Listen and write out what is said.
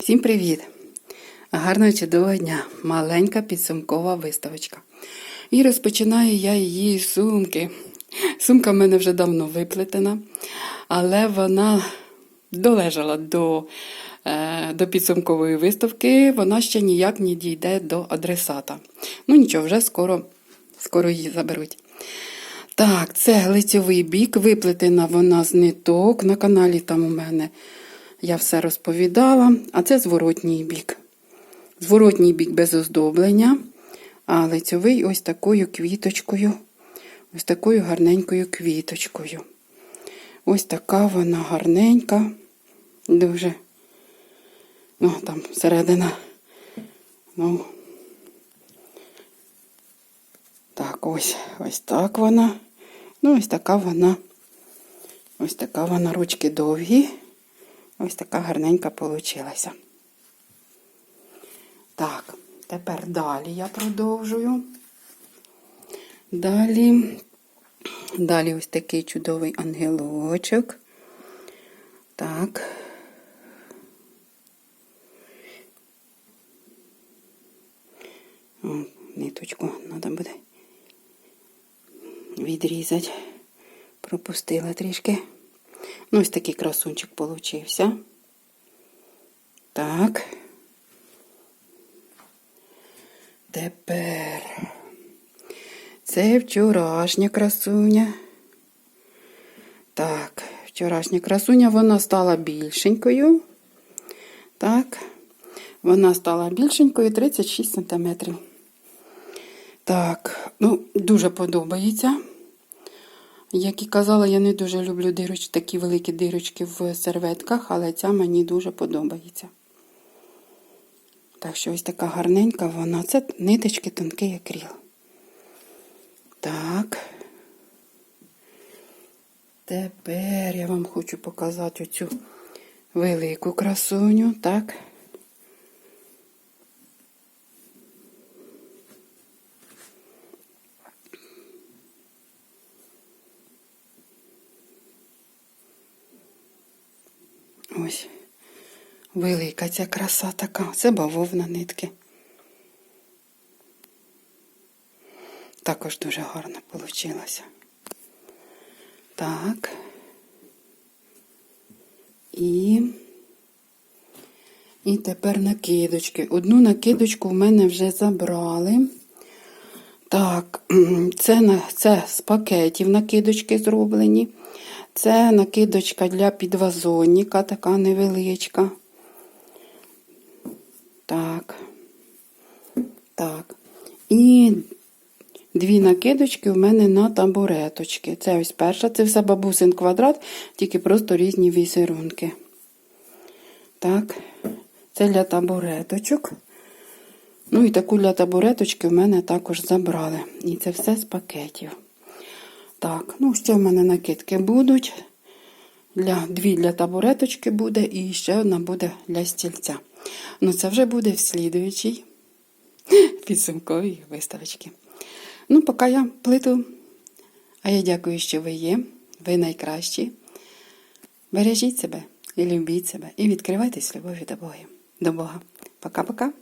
Всім привіт! Гарного чудового дня! Маленька підсумкова виставочка. І розпочинаю я її з сумки. Сумка в мене вже давно виплетена, але вона долежала до, е, до підсумкової виставки, вона ще ніяк не дійде до адресата. Ну нічого, вже скоро, скоро її заберуть. Так, це лицьовий бік, виплетена вона з ниток. На каналі там у мене я все розповідала. А це зворотній бік. Зворотній бік без оздоблення, а лицьовий ось такою квіточкою, ось такою гарненькою квіточкою. Ось така вона гарненька, дуже. Ну, там середина. Ну, так, ось, ось так вона. Ну, ось така вона. Ось така вона ручки довгі. Ось така гарненька получилася. Так, тепер далі я продовжую. Далі, далі ось такий чудовий ангелочок. Так. О, ниточку треба буде відрізати. Пропустила трішки. Ну, ось такий красунчик получився. Так. Тепер це вчорашня красуня. Так, вчорашня красуня, вона стала більшенькою. Так, вона стала більшенькою 36 см. Так, ну, дуже подобається. Як і казала, я не дуже люблю дирочки, такі великі дирочки в серветках, але ця мені дуже подобається. Так що ось така гарненька вона. Це ниточки тонкий акріл. Так. Тепер я вам хочу показати оцю велику красуню, так. Ось. Велика ця краса така. Це бавовна нитки. Також дуже гарно вийшло. Так. І. І тепер накидочки. Одну накидочку в мене вже забрали. Так, це, це з пакетів накидочки зроблені. Це накидочка для підвазонника, така невеличка. Так. Так. І дві накидочки в мене на табуреточки. Це ось перша, це все бабусин квадрат, тільки просто різні візерунки. Так, це для табуреточок. Ну і таку для табуреточки в мене також забрали. І це все з пакетів. Так, ну ще в мене накидки будуть. Для, Дві для табуреточки буде і ще одна буде для стільця. Ну, це вже буде в слідуючій підсумковій виставочці. Ну, поки я плиту. А я дякую, що ви є. Ви найкращі. Бережіть себе і любіть себе, і відкривайтесь любові до Бога. До Бога. Пока-пока.